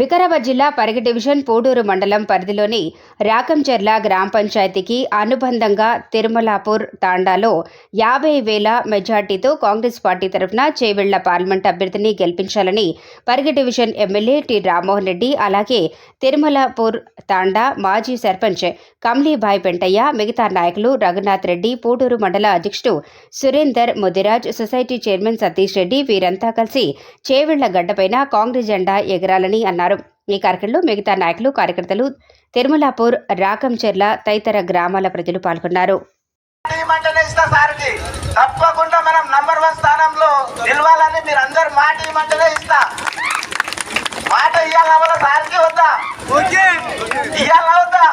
వికారాబాద్ జిల్లా పరిగి డివిజన్ పూడూరు మండలం పరిధిలోని రాకంచెర్ల గ్రామ పంచాయతీకి అనుబంధంగా తిరుమలాపూర్ తాండాలో యాభై వేల మెజార్టీతో కాంగ్రెస్ పార్టీ తరఫున చేవెళ్ళ పార్లమెంట్ అభ్యర్థిని గెలిపించాలని Parigi division MLA T Rammohan Reddy అలాగే తిరుమలాపూర్ తాండా మాజీ సర్పంచ్ కమ్లీభాయ్ పెంటయ్య మిగతా నాయకులు రఘునాథ్ రెడ్డి పూడూరు మండల అధ్యక్షుడు సురేందర్ ముదిరాజ్ సొసైటీ చైర్మన్ సతీష్ రెడ్డి వీరంతా కలిసి చేవెళ్ళ గడ్డపైన కాంగ్రెస్ జెండా ఎగరాలని అన్నారు. ఈ కార్యక్రమంలో మిగతా నాయకులు కార్యకర్తలు తిరుమలాపూర్ రాకంచెర్ల తదితర గ్రామాల ప్రజలు పాల్గొన్నారు. తప్పకుండా మనం నంబర్ వన్ స్థానంలో నిలవాలని మీరు అందరు మాట ఇవ్వమంటేనే ఇస్తా. మాట ఇవ్వాలా వల్ల సార్కి వద్దా? ఇవ్వాలా వద్దా?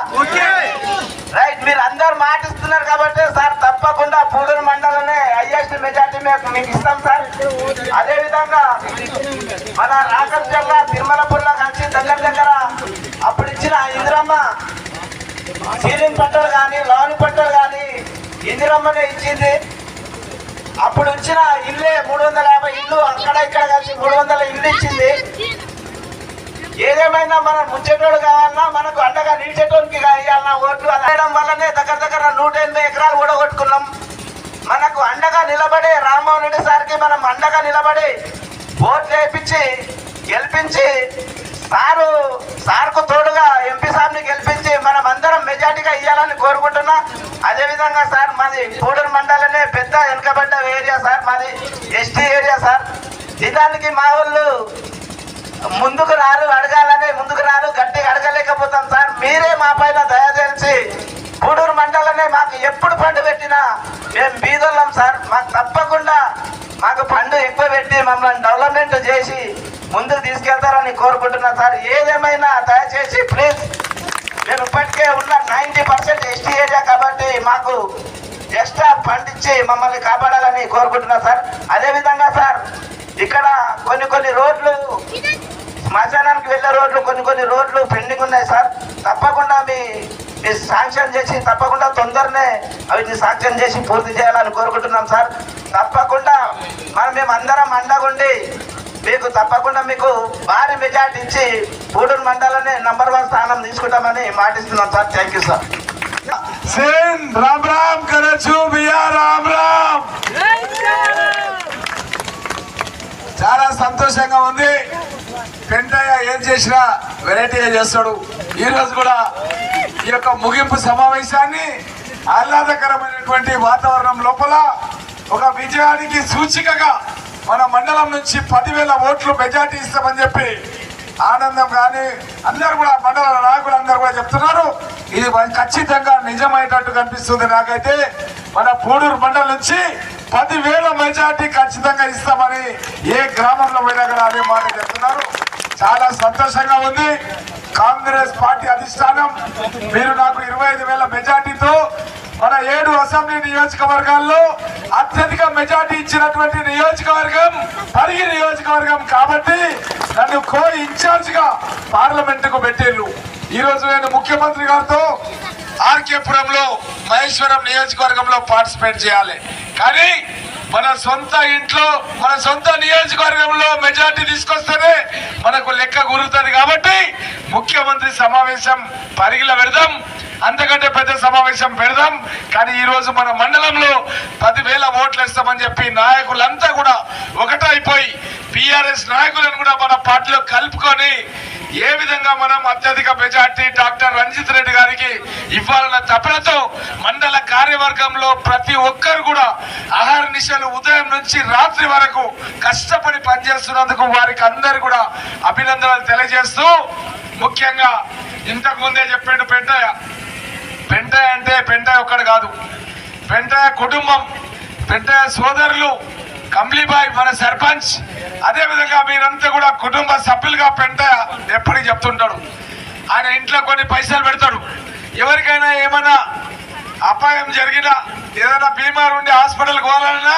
రైట్ మీరు అందరు మాట ఇస్తున్నారు కాబట్టి సార్ తప్పకుండా పూడూరు మండలనే హైయెస్ట్ మెజార్టీ మేము మీకు ఇస్తాం సార్. అదే విధంగా మన రాకం జిల్లా తిరుమలపూర్లో కలిసి దగ్గర దగ్గర అప్పుడు ఇచ్చిన ఇందిరమ్మ సీలింగ్ పట్టలు కానీ లాన్ పట్టలు కానీ ఇందిరమ్మనే ఇచ్చింది. అప్పుడు వచ్చిన ఇల్లే మూడు వందల యాభై ఇల్లు అక్కడ ఇక్కడ కలిసి మూడు వందల ఇల్లు ఇచ్చింది. ఏదేమైనా మన ముంచేటోడు కావాలన్నా మనకు అండగా నిలిచేటోనికి ఇవ్వాలన్నా ఓట్లు అనేయడం వల్లనే దగ్గర దగ్గర నూట ఎనభై ఎకరాలు కూడా కొట్టుకున్నాం మనకు అండగా నిలబడి రామ్మోహన్ రెడ్డి సార్కి మనం అండగా నిలబడి ఓట్లు వేయించి గెలిపించి సారు సార్కు తోడుగా ఎంపీ సార్ని గెలిపించి మనం అందరం మెజార్టీగా ఇవ్వాలని కోరుకుంటున్నా. అదేవిధంగా సార్ మాది పూడూరు మండలనే పెద్ద వెనుకబడ్డ ఏరియా సార్ మాది ఎస్టీ ఏరియా సార్. నిజానికి మా వాళ్ళు ముందుకు రారు అడగాలని ముందుకు రారు గట్టిగా అడగలేకపోతాం సార్. మీరే మా పైన దయచేసి పూడూరు మండలనే మాకు ఎప్పుడు పండు పెట్టినా మేము బీదోళ్ళం సార్. మాకు తప్పకుండా మాకు పండు ఎక్కువ పెట్టి మమ్మల్ని డెవలప్ ముందుకు తీసుకెళ్తారని కోరుకుంటున్నా సార్. ఏదేమైనా దయచేసి ప్లీజ్ మేము ఇప్పటికే ఉన్న నైంటీ పర్సెంట్ ఎస్టీ ఏరియా కాబట్టి మాకు ఎక్స్ట్రా ఫండ్ ఇచ్చి మమ్మల్ని కాపాడాలని కోరుకుంటున్నా సార్. అదేవిధంగా సార్ ఇక్కడ కొన్ని కొన్ని రోడ్లు శ్మశానానికి వెళ్ళే రోడ్లు కొన్ని కొన్ని రోడ్లు పెండింగ్ ఉన్నాయి సార్. తప్పకుండా మీ మీ శాంక్షన్ చేసి తప్పకుండా తొందరనే అవి శాంక్షన్ చేసి పూర్తి చేయాలని కోరుకుంటున్నాం సార్. తప్పకుండా మనం మేము అందరం అండగుండి మీకు తప్పకుండా మీకు భారీ మెజార్టీ ఇచ్చి పూడూరు మండలనే నంబర్ వన్ స్థానం తీసుకుంటామని మాటిస్తున్నాం సార్. థ్యాంక్ యూ సార్ సేన్ రామ్ రామ్ కరచు బియా రామ్ రామ్ చాలా సంతోషంగా ఉంది. పెంటయ్య ఏం చేసినా వెరైటీగా చేస్తాడు. ఈరోజు కూడా ఈ యొక్క ముగింపు సమావేశాన్ని ఆహ్లాదకరమైనటువంటి వాతావరణం లోపల ఒక విజయానికి సూచికగా మన మండలం నుంచి పదివేల ఓట్లు మెజార్టీ ఇస్తామని చెప్పి ఆనందం కానీ అందరు కూడా మండల నాయకులు అందరు కూడా చెప్తున్నారు. ఇది ఖచ్చితంగా నిజమైనట్టు కనిపిస్తుంది నాకైతే. మన పూడూరు మండలం నుంచి పదివేల మెజార్టీ ఖచ్చితంగా ఇస్తామని ఏ గ్రామంలో పోయినా కూడా అదే మాట చెప్తున్నారు. చాలా సంతోషంగా ఉంది. కాంగ్రెస్ పార్టీ అధిష్టానం మీరు నాకు ఇరవై ఐదు వేల మెజార్టీతో మన ఏడు అసెంబ్లీ నియోజకవర్గాల్లో అత్యధిక మెజార్టీ ఇచ్చినటువంటి నియోజకవర్గం పరిగి నియోజకవర్గం కాబట్టి నన్ను కో ఇన్ఛార్జ్గా పార్లమెంట్కు పెట్టేళ్ళు ఈ రోజు నేను ముఖ్యమంత్రి గారితో ఆర్కేపురంలో మహేశ్వరం నియోజకవర్గంలో పార్టిసిపేట్ చేయాలి. కానీ మన సొంత ఇంట్లో మన సొంత నియోజకవర్గంలో మెజార్టీ తీసుకొస్తేనే మనకు లెక్క గురుతుంది కాబట్టి ముఖ్యమంత్రి సమావేశం పరిగిల పెడదాం. అంతకంటే పెద్ద సమావేశం పెడదాం. కానీ ఈరోజు మన మండలంలో పదివేల ఓట్లు ఇస్తామని చెప్పి నాయకులంతా కూడా ఒకటైపోయి పిఆర్ఎస్ నాయకులను కూడా మన పార్టీలో కలుపుకొని ఏ విధంగా మనం అత్యధిక మెజార్టీ డాక్టర్ రంజిత్ రెడ్డి గారికి ఇవ్వాలన్న తపనతో మండల కార్యవర్గంలో ప్రతి ఒక్కరు కూడా ఆహార నిశలు ఉదయం నుంచి రాత్రి వరకు కష్టపడి పనిచేస్తున్నందుకు వారికి అందరు కూడా అభినందనలు తెలియజేస్తూ ముఖ్యంగా ఇంతకు ముందే చెప్పాడు పెద్దయ్య పెంటయ్య అంటే పెంటయ్య ఒక్కడు కాదు. పెంటయ్య కుటుంబం పెంటయ్య సోదరులు కంబ్లీబాయ్ మన సర్పంచ్. అదేవిధంగా మీరంతా కూడా కుటుంబ సభ్యులుగా పెంటయ్య ఎప్పటికీ చెప్తుంటాడు ఆయన ఇంట్లో కొన్ని పైసలు పెడతాడు. ఎవరికైనా ఏమైనా అపాయం జరిగినా ఏదైనా బీమార్ ఉండి హాస్పిటల్కి పోవాలన్నా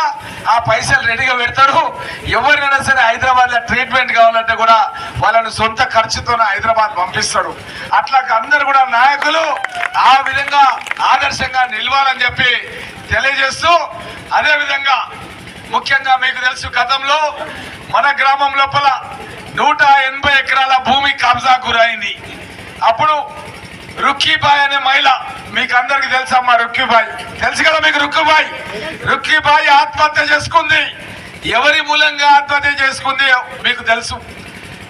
ఆ పైసలు రెడీగా పెడతాడు ఎవరినైనా సరే హైదరాబాద్లో ట్రీట్మెంట్ కావాలంటే కూడా వాళ్ళని సొంత ఖర్చుతోనే హైదరాబాద్ పంపిస్తాడు అట్లా అందరు కూడా నాయకులు ఆ విధంగా ఆదర్శంగా నిలవాలని చెప్పి తెలియజేస్తూ అదే విధంగా ముఖ్యంగా మీకు తెలుసు గతంలో మన గ్రామం లోపల నూట ఎనభై ఎకరాల భూమి కబ్జా గురైంది. అప్పుడు రుక్కీబాయ్ అనే మహిళ మీకు అందరికి తెలుసమ్మా రుక్కీబాయ్. తెలుసు కదా మీకు రుక్కుబాయ్? రుక్కీబాయ్ ఆత్మహత్య చేసుకుంది. ఎవరి మూలంగా ఆత్మహత్య చేసుకుంది మీకు తెలుసు.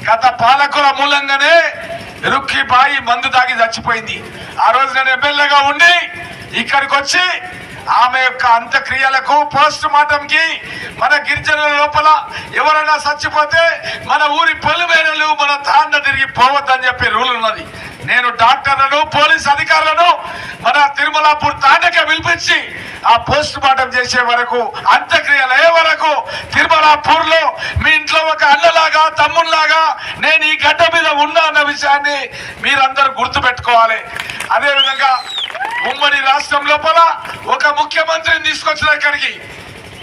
గత పాలకుల మూలంగానే రుక్కీబాయి మందు తాగి చచ్చిపోయింది. ఆ రోజు నేను ఎమ్మెల్యేగా ఉండి ఇక్కడికి వచ్చి ఆమె యొక్క అంత్యక్రియలకు పోస్ట్ మార్టం కి మన గిరిజనుల లోపల ఎవరైనా చచ్చిపోతే మన ఊరి పొలిమేరలు మన తాండ తిరిగి పోవద్దని చెప్పి రూల్ ఉన్నది. నేను డాక్టర్లను పోలీస్ అధికారులను మన తిరుమలాపూర్ తాండకే పిలిపించి ఆ పోస్ట్ మార్టం చేసే వరకు అంత్యక్రియలు అయ్యే వరకు తిరుమలాపూర్లో మీ ఇంట్లో ఒక అన్నలాగా తమ్ముళ్ళాగా నేను ఈ గడ్డ మీద ఉన్నా అన్న విషయాన్ని మీరందరూ గుర్తు పెట్టుకోవాలి అదేవిధంగా ఉమ్మడి రాష్ట్రం లోపల ఒక ముఖ్యమంత్రిని తీసుకొచ్చిన ఇక్కడికి.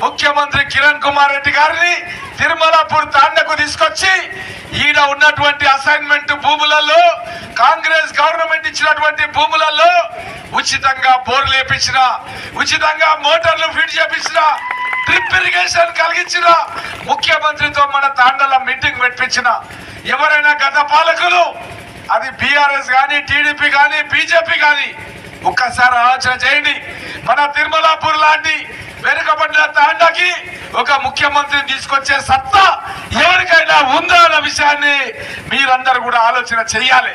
ముఖ్యమంత్రి కిరణ్ కుమార్ రెడ్డి గారిని తిరుమలాపూర్ తాండకు తీసుకొచ్చి మీద ఉన్నటువంటి అసైన్మెంట్ భూములలో కాంగ్రెస్ గవర్నమెంట్ ఇచ్చినటువంటి భూములలో ఉచితంగా బోర్లు వేపించిన ఉచితంగా మోటార్లు ఫిట్ చేపించిన డ్రిప్ ఇరిగేషన్ కలిగించిన ముఖ్యమంత్రితో మన తాండల మీటింగ్ పెట్టించిన ఎవరైనా గత పాలకులు అది బీఆర్ఎస్ కానీ టీడీపీ కానీ బీజేపీ కానీ ఒక్కసారి ఆలోచన చేయండి. మన తిరుమలాపూర్ లాంటి వెనుకబడిన తాండకి ఒక ముఖ్యమంత్రిని తీసుకొచ్చే సత్తా ఎవరికైనా ఉందా? అంశాన్ని విషయాన్ని మీరందరూ కూడా ఆలోచన చేయాలి.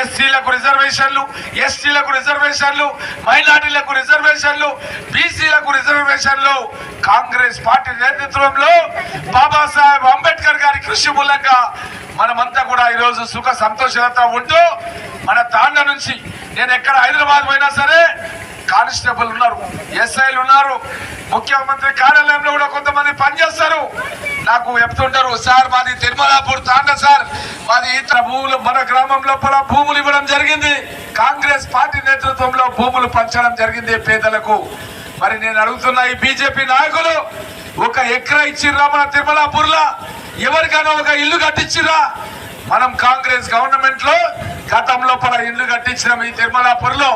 ఎస్సీలకు రిజర్వేషన్లు ఎస్టీలకు రిజర్వేషన్లు మైనార్టీలకు రిజర్వేషన్లు బీసీలకు రిజర్వేషన్లు కాంగ్రెస్ పార్టీ నేతృత్వంలో బాబాసాహెబ్ అంబేద్కర్ గారి కృషి మూలంగా మనమంతా కూడా ఈరోజు సుఖ సంతోషాలతో ఉంటూ మన తాండ నుంచి నేను ఎక్కడ హైదరాబాద్ పోయినా సరే కానిస్టేబుల్ ఉన్నారు ఎస్ఐలు ఉన్నారు ముఖ్యమంత్రి కార్యాలయంలో కూడా కొంతమంది పనిచేస్తారు. నాకు చెప్తుంటారు సార్ మాది తిరుమలాపూర్ తాండ సార్. మాది ఇతర భూములు మన గ్రామం లోపల భూములు ఇవ్వడం జరిగింది. కాంగ్రెస్ పార్టీ నేతృత్వంలో భూములు పంచడం జరిగింది పేదలకు. మరి నేను అడుగుతున్న ఈ బీజేపీ నాయకులు ఒక ఎకరా ఇచ్చిర్రా మన తిరుమలాపూర్లా? ఎవరికైనా ఒక ఇల్లు కట్టించిర్రా మనం కాంగ్రెస్ గవర్నమెంట్లో గతంలో లోపల ఇల్లు కట్టించినాం ఈ తిరుమలాపూర్లో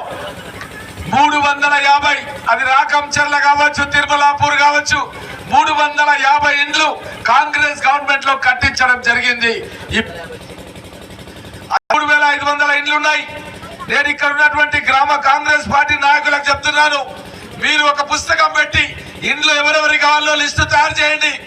మూడు వందల యాభై. అది రాకంచర్ల కావచ్చు తిరుమలాపూర్ కావచ్చు. మూడు వందల యాభై ఇండ్లు కాంగ్రెస్ గవర్నమెంట్లో కట్టించడం జరిగింది. ఇప్- మూడు వేల ఐదు వందల ఇండ్లు ఉన్నాయి నేను ఇక్కడ ఉన్నటువంటి గ్రామ కాంగ్రెస్ పార్టీ నాయకులకు చెప్తున్నాను. మీరు ఒక పుస్తకం పెట్టి ఇండ్లు ఎవరెవరి కావాలో లిస్టు తయారు చేయండి.